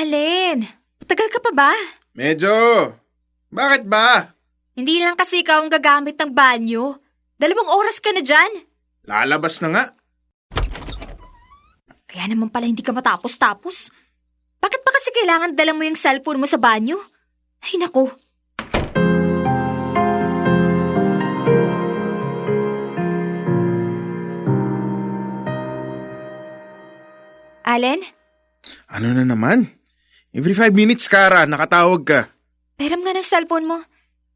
Alin, matagal ka pa ba? Medyo. Bakit ba? Hindi lang kasi ikaw ang gagamit ng banyo. Dalawang oras ka na dyan. Lalabas na nga. Kaya naman pala hindi ka matapos-tapos. Bakit pa kasi kailangan dala mo yung cellphone mo sa banyo? Ay nako. Allen, Ano na naman? Every five minutes, Kara, nakatawag ka. peram nga ng cellphone mo.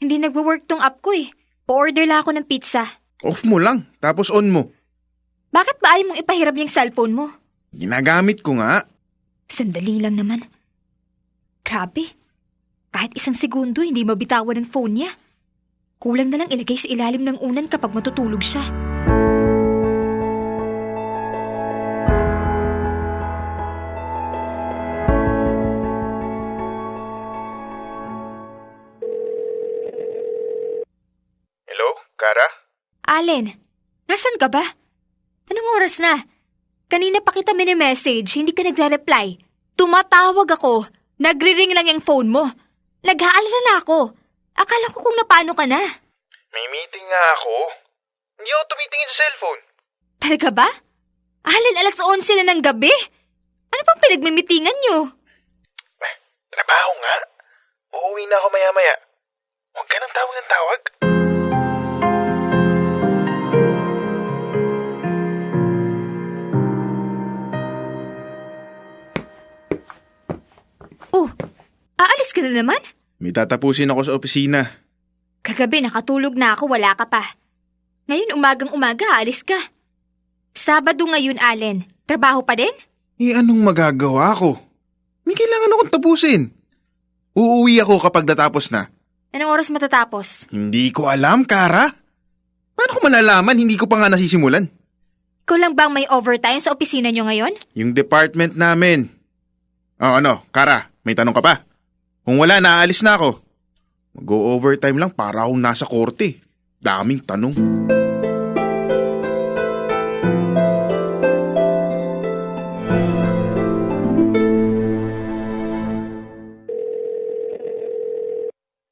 Hindi nagwo-work tong app ko eh. Pa-order lang ako ng pizza. Off mo lang, tapos on mo. Bakit ba ayaw mong ipahiram yung cellphone mo? Ginagamit ko nga. Sandali lang naman. Grabe. Kahit isang segundo hindi mabitawan ng phone niya. Kulang na lang ilagay sa ilalim ng unan kapag matutulog siya. Kara? Allen, nasan ka ba? Anong oras na? Kanina pa kita mini-message, hindi ka nagre-reply. Tumatawag ako. Nagri-ring lang yung phone mo. Nag-aalala na ako. Akala ko kung napano ka na. May meeting nga ako. Hindi ako tumitingin sa cellphone. Talaga ba? Allen, alas 11 na ng gabi. Ano pang pinagmimitingan nyo? Trabaho nga. Uuwi na ako maya-maya. Huwag ka nang tawag ng tawag. Na naman? May tatapusin ako sa opisina. Kagabi nakatulog na ako, wala ka pa. Ngayon umagang umaga, aalis ka. Sabado ngayon, Allen. Trabaho pa din? Eh, anong magagawa ko? May kailangan akong tapusin. Uuwi ako kapag natapos na. Anong oras matatapos? Hindi ko alam, Kara. Paano ko malalaman? Hindi ko pa nga nasisimulan. Ikaw lang bang may overtime sa opisina nyo ngayon? Yung department namin. Oh, ano, Kara, may tanong ka pa? Kung wala, naaalis na ako. Mag-overtime lang para akong nasa korte. Daming tanong.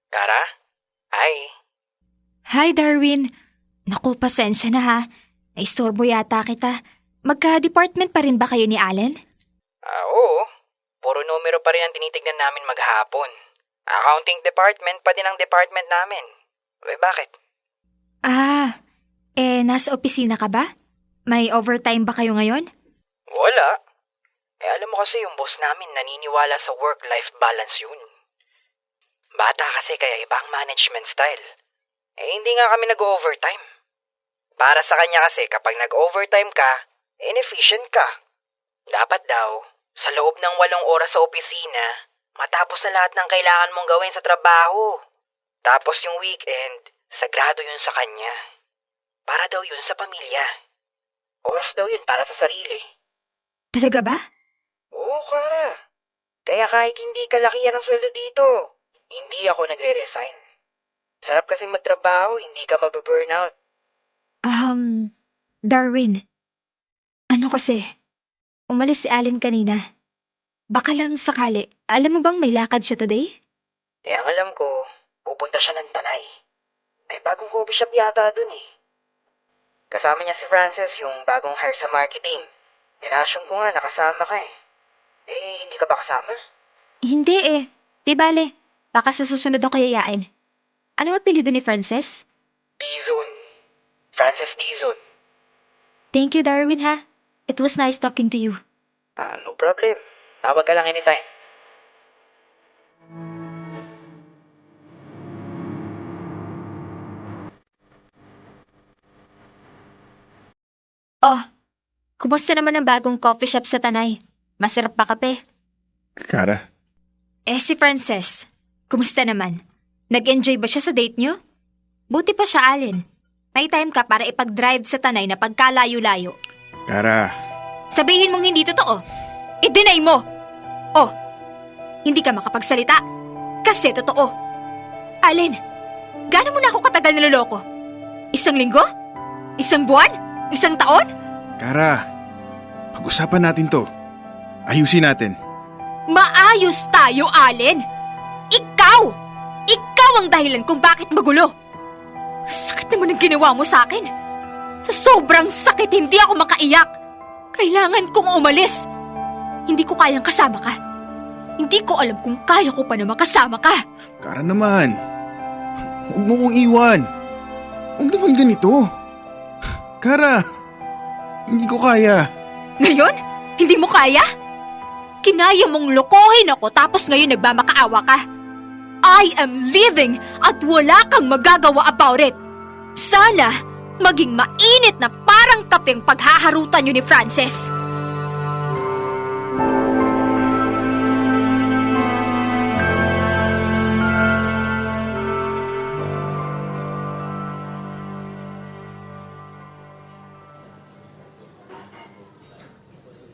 Kara? Hi. Hi, Darwin. Naku, pasensya na ha. Naistorbo yata kita. Magka-department pa rin ba kayo ni Allen? Puro numero pa rin ang tinitignan namin maghapon. Accounting department pa din ang department namin. We, bakit? Ah, eh, nasa opisina ka ba? May overtime ba kayo ngayon? Wala. Eh, alam mo kasi yung boss namin naniniwala sa work-life balance yun. Bata kasi kaya ibang management style. Eh, hindi nga kami nag-overtime. Para sa kanya kasi kapag nag-overtime ka, inefficient ka. Dapat daw, sa loob ng walong oras sa opisina, matapos na lahat ng kailangan mong gawin sa trabaho. Tapos yung weekend, sagrado yun sa kanya. Para daw yun sa pamilya. Oras daw yun para sa sarili. Talaga ba? Oo, Kara. Kaya kahit hindi kalakihan ang sweldo dito, hindi ako nagre-resign. Sarap kasing magtrabaho, hindi ka mababurnout. Um, Darwin. Ano kasi? Umalis si Allen kanina. Baka lang sakali. Alam mo bang may lakad siya today? Eh, ang alam ko, pupunta siya ng Tanay. May bagong coffee shop yata dun eh. Kasama niya si Francis, yung bagong hire sa marketing. Inasyon ko nga, nakasama ka eh. Eh, hindi ka ba kasama? Hindi eh. Di bale. Baka sa susunod ako yayain. Ano apelido ni Frances? Dizon. Francis Dizon. Thank you, Darwin ha. It was nice talking to you. Ah, no problem. Tawag ka lang anytime. Oh, kumusta naman ang bagong coffee shop sa Tanay? Masarap pa kape? Kara, Eh si Frances, kumusta naman? Nag-enjoy ba siya sa date niyo? Buti pa siya, Allen. May time ka para ipag-drive sa Tanay na pagkalayo-layo. Kara, Sabihin mong hindi totoo. I-deny mo. Oh, hindi ka makapagsalita. Kasi totoo. Allen, gaano mo na ako katagal niloloko? Isang linggo? Isang buwan? Isang taon? Kara, pag-usapan natin to. Ayusin natin. Maayos tayo, Allen! Ikaw! Ikaw ang dahilan kung bakit magulo! Sakit naman ang ginawa mo sa akin. Sa sobrang sakit, hindi ako makaiyak. Kailangan kong umalis. Hindi ko kayang kasama ka. Hindi ko alam kung kaya ko pa na makasama ka. Kara naman. Huwag mo kong iwan. Huwag naman ganito. Kara, hindi ko kaya. Ngayon? Hindi mo kaya? Kinaya mong lokohin ako tapos ngayon nagmamakaawa ka. I am leaving at wala kang magagawa about it. Sana maging mainit na parang kapeng paghaharutan niyo ni Frances.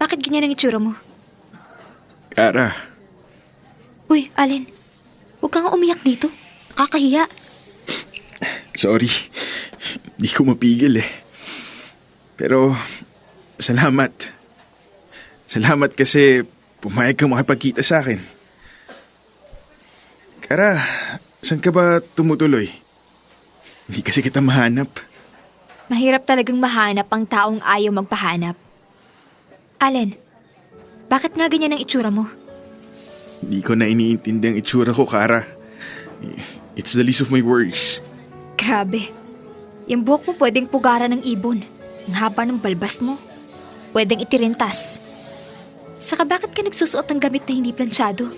Bakit ganyan ang itsura mo? Kara, Uy, Allen. Huwag kang umiyak dito. Nakakahiya. sorry. Hindi ko mapigil eh. Pero, salamat. Salamat kasi pumayag kang makipagkita sa akin. Kara, saan ka ba tumutuloy? Hindi kasi kita mahanap. Mahirap talagang mahanap ang taong ayaw magpahanap. Allen, bakit nga ganyan ang itsura mo? Hindi ko na iniintindi ang itsura ko, Kara. It's the least of my worries. Grabe. Yung buhok mo pwedeng pugaran ng ibon. Ang haba ng balbas mo. Pwedeng itirintas. Saka bakit ka nagsusuot ng gamit na hindi plansyado?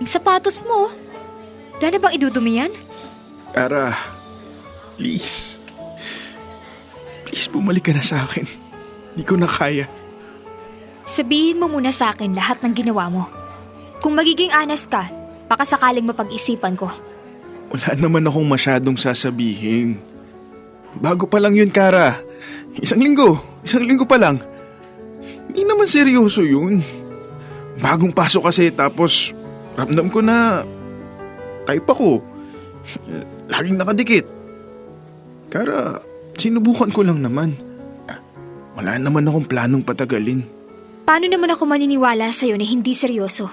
Yung sapatos mo, wala na bang idudumi yan? Kara, please. Please, bumalik ka na sa akin. Hindi ko na kaya. Sabihin mo muna sa akin lahat ng ginawa mo. Kung magiging honest ka, baka sakaling mapag-isipan ko. Wala naman akong masyadong sasabihin. Bago pa lang yun, Kara. Isang linggo. Isang linggo pa lang. Hindi naman seryoso yun. Bagong pasok kasi tapos ramdam ko na type ako. Laging nakadikit. Kara, sinubukan ko lang naman. Wala naman akong planong patagalin. Paano naman ako maniniwala sa'yo na hindi seryoso?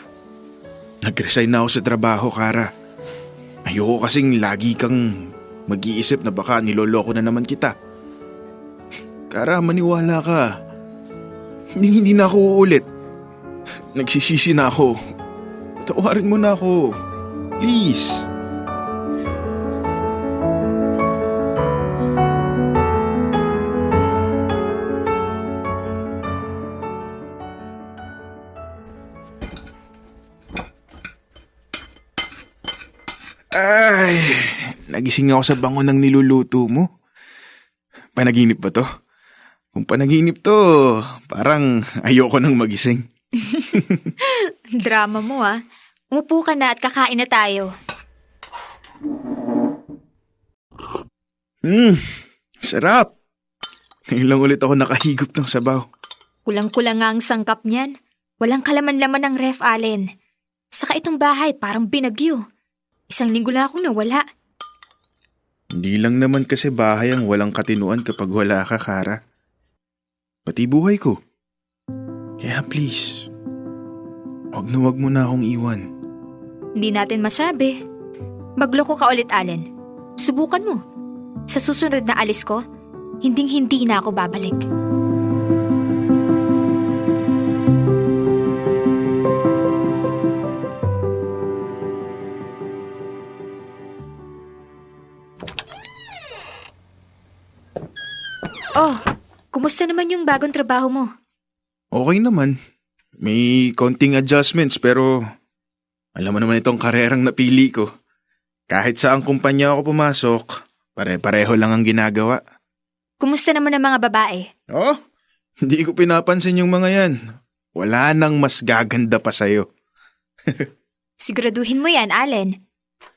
Nag-resign na ako sa trabaho, Kara. Ayoko kasing lagi kang mag-iisip na baka niloloko na naman kita. Kara, maniwala ka. Hindi, hindi na ako uulit. Nagsisisi na ako. Tawarin mo na ako. Please. Nagising ako sa bango ng niluluto mo. Panaginip ba to? Kung panaginip to, parang ayoko nang magising. Drama mo ah. Umupo ka na at kakain na tayo. Hmm, sarap. Ngayon lang ulit ako nakahigop ng sabaw. Kulang-kulang nga ang sangkap niyan. Walang kalaman-laman ng ref, Allen. Saka itong bahay parang binagyo. Isang linggo na akong nawala. Hindi lang naman kasi bahay ang walang katinuan kapag wala ka, Kara. Pati buhay ko. Kaya please, wag na wag mo na akong iwan. Hindi natin masabi. Magloko ka ulit, Allen. Subukan mo. Sa susunod na alis ko, hinding-hindi na ako babalik. Kumusta naman yung bagong trabaho mo? Okay naman. May konting adjustments pero alam mo naman itong karerang napili ko. Kahit saang kumpanya ako pumasok, pare-pareho lang ang ginagawa. Kumusta naman ang mga babae? Oh, hindi ko pinapansin yung mga yan. Wala nang mas gaganda pa sa'yo. Siguraduhin mo yan, Allen.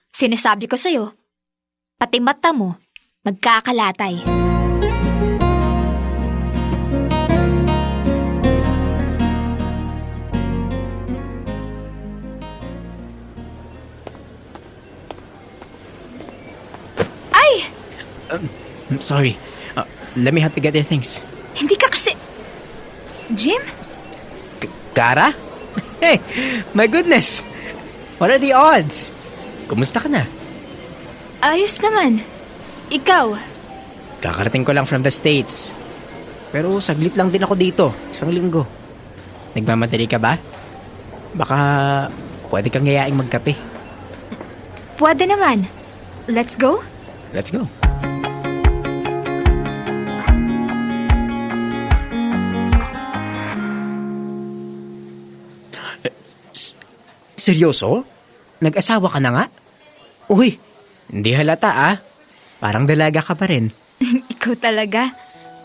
Sinasabi ko sa'yo, pati mata mo, magkakalatay. Ay! I'm sorry. Uh, let me help you get your things. Hindi ka kasi... Jim? Kara? Hey, my goodness! What are the odds? Kumusta ka na? Ayos naman. Ikaw, Kakarating ko lang from the States. Pero saglit lang din ako dito, isang linggo. Nagmamadali ka ba? Baka pwede kang yayaing magkape. pwede naman. Let's go? Let's go. Seryoso? Nag-asawa ka na nga? Uy, hindi halata ah. Parang dalaga ka pa rin. Ikaw talaga.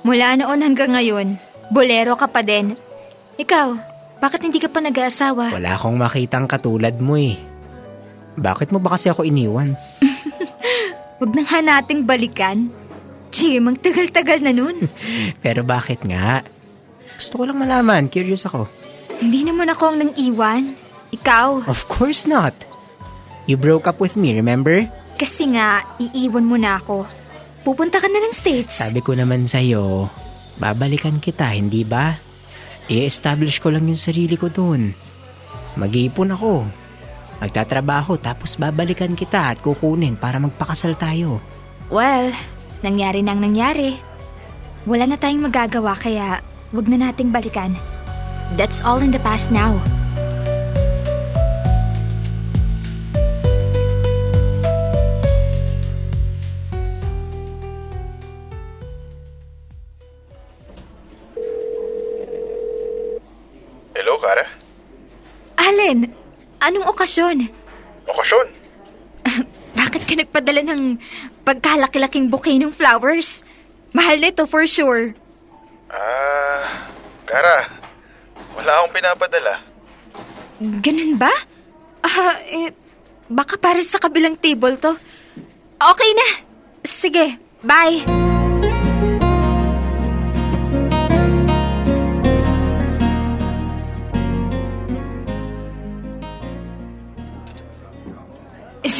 Mula noon hanggang ngayon, bolero ka pa din. Ikaw, bakit hindi ka pa nag-aasawa? Wala akong makitang katulad mo eh. Bakit mo ba kasi ako iniwan? Huwag nang hanating balikan. Jim, ang tagal-tagal na nun. Pero bakit nga? Gusto ko lang malaman, curious ako. hindi naman ako ang nang iwan. Ikaw, Of course not. You broke up with me, remember? kasi nga, iiwan mo na ako. Pupunta ka na ng States. Sabi ko naman sa'yo, babalikan kita, hindi ba? I-establish ko lang yung sarili ko doon. Mag-iipon ako. Magtatrabaho tapos babalikan kita at kukunin para magpakasal tayo. Well, nangyari nang nangyari. Wala na tayong magagawa kaya wag na nating balikan. That's all in the past now. Anong okasyon? Okasyon? Bakit ka nagpadala ng pagkalaki-laking bouquet ng flowers? Mahal nito for sure. Ah, Kara, wala akong pinapadala. Ganun ba? Ah, eh, baka para sa kabilang table to. Okay na. Sige, bye.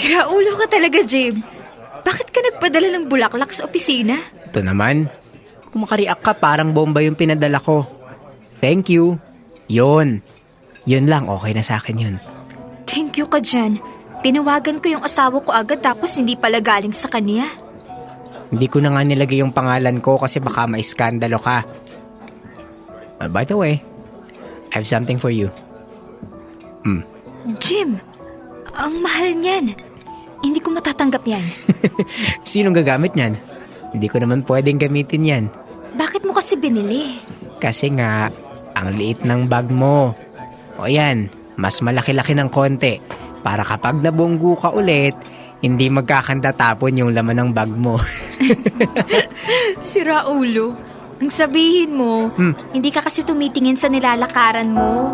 Sira ulo ka talaga, Jim. Bakit ka nagpadala ng bulaklak sa opisina? Ito naman, kung makariak ka parang bomba yung pinadala ko. Thank you. Yun. Yun lang, okay na sa akin yun. Thank you ka dyan. Tinawagan ko yung asawa ko agad tapos hindi pala galing sa kanya. Hindi ko na nga nilagay yung pangalan ko kasi baka maiskandalo ka. Uh, by the way, I have something for you. Jim, ang mahal niyan. Hindi ko matatanggap yan. Sinong gagamit niyan? Hindi ko naman pwedeng gamitin yan. Bakit mo kasi binili? Kasi nga, ang liit ng bag mo. O yan, mas malaki-laki ng konti. Para kapag nabunggu ka ulit, hindi magkakanda tapon yung laman ng bag mo. Sira ulo. Ang sabihin mo, Hmm. hindi ka kasi tumitingin sa nilalakaran mo.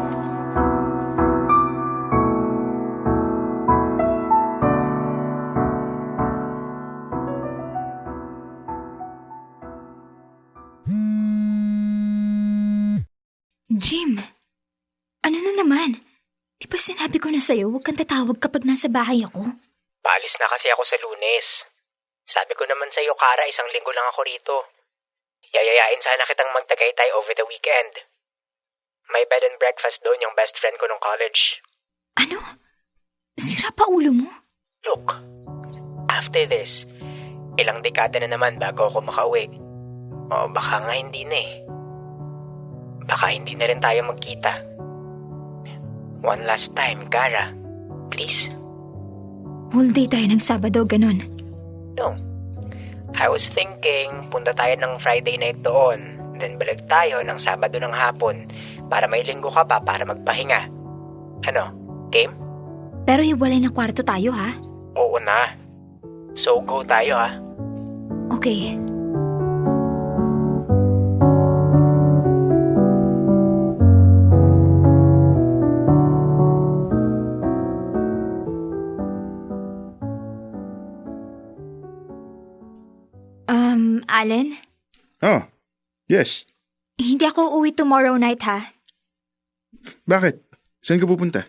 Kang tatawag kapag nasa bahay ako? Paalis na kasi ako sa lunes. Sabi ko naman sa iyo, Kara, isang linggo lang ako rito. Yayayain sana kitang magtagaytay over the weekend. May bed and breakfast doon yung best friend ko nung college. Ano? Sira pa ulo mo? Look, after this, ilang dekada na naman bago ako makauwi. O baka nga hindi na eh. Baka hindi na rin tayo magkita. One last time, Kara. Please. Whole day tayo ng Sabado, ganon. No. I was thinking, punta tayo ng Friday night doon. Then balik tayo ng Sabado ng hapon para may linggo ka pa para magpahinga. Ano? Game? Pero hiwalay na kwarto tayo, ha? Oo na. So go tayo ah. Okay. Allen, Oh, yes. hindi ako uuwi tomorrow night ha. Bakit? Saan ka pupunta?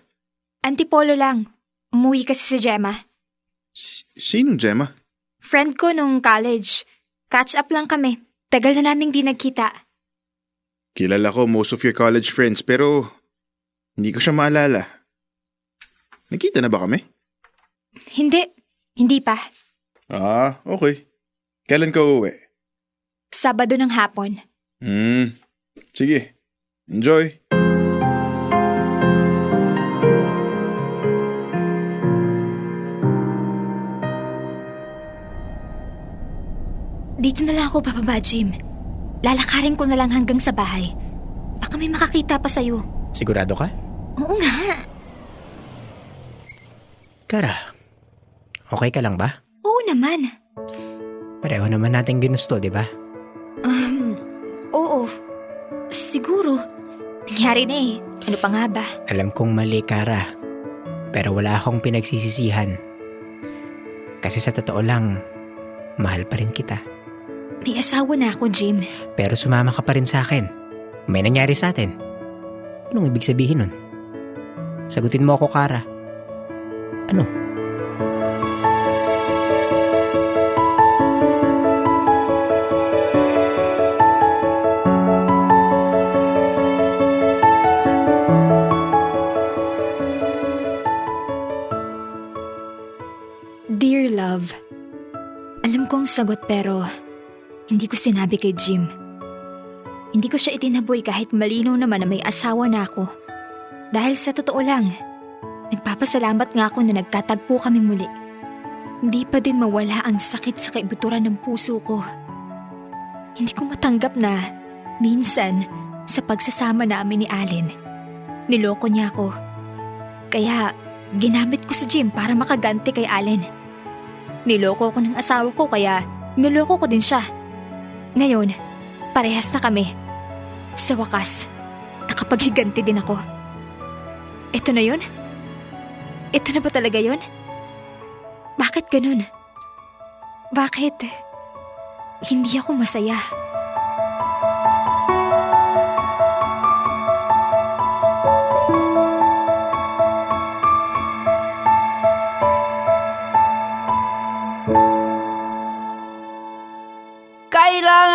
Antipolo lang. Umuwi kasi si Gemma. Sinong Gemma? Friend ko nung college. Catch up lang kami. Tagal na naming di nagkita. Kilala ko most of your college friends pero Hindi ko siya maalala. Nakita na ba kami? Hindi. Hindi pa. Ah, okay. Kailan ka uuwi? Sabado ng hapon. Hmm. Sige. Enjoy. Dito na lang ako bababa, Jim. Lalakarin ko na lang hanggang sa bahay. Baka may makakita pa sa'yo. Sigurado ka? Oo nga. Kara, okay ka lang ba? Oo naman. Pareho naman nating ginusto, di ba? Nangyari na eh. Ano pa nga ba? Alam kong mali, Kara. Pero wala akong pinagsisisihan. Kasi sa totoo lang, mahal pa rin kita. May asawa na ako, Jim. Pero sumama ka pa rin sa akin. May nangyari sa atin. Anong ibig sabihin nun? Sagutin mo ako, Kara. Ano? Dear sagot pero hindi ko sinabi kay Jim. Hindi ko siya itinaboy kahit malinaw naman na may asawa na ako. Dahil sa totoo lang, nagpapasalamat nga ako na nagtatagpo kami muli. Hindi pa din mawala ang sakit sa kaibuturan ng puso ko. Hindi ko matanggap na minsan sa pagsasama namin ni Allen, niloko niya ako. Kaya ginamit ko si Jim para makaganti kay Allen. Niloko ko ng asawa ko kaya niloko ko din siya. Ngayon, parehas na kami. Sa wakas, nakapaghiganti din ako. Ito na yun? Ito na ba talaga yun? Bakit ganun? Bakit? Hindi ako masaya.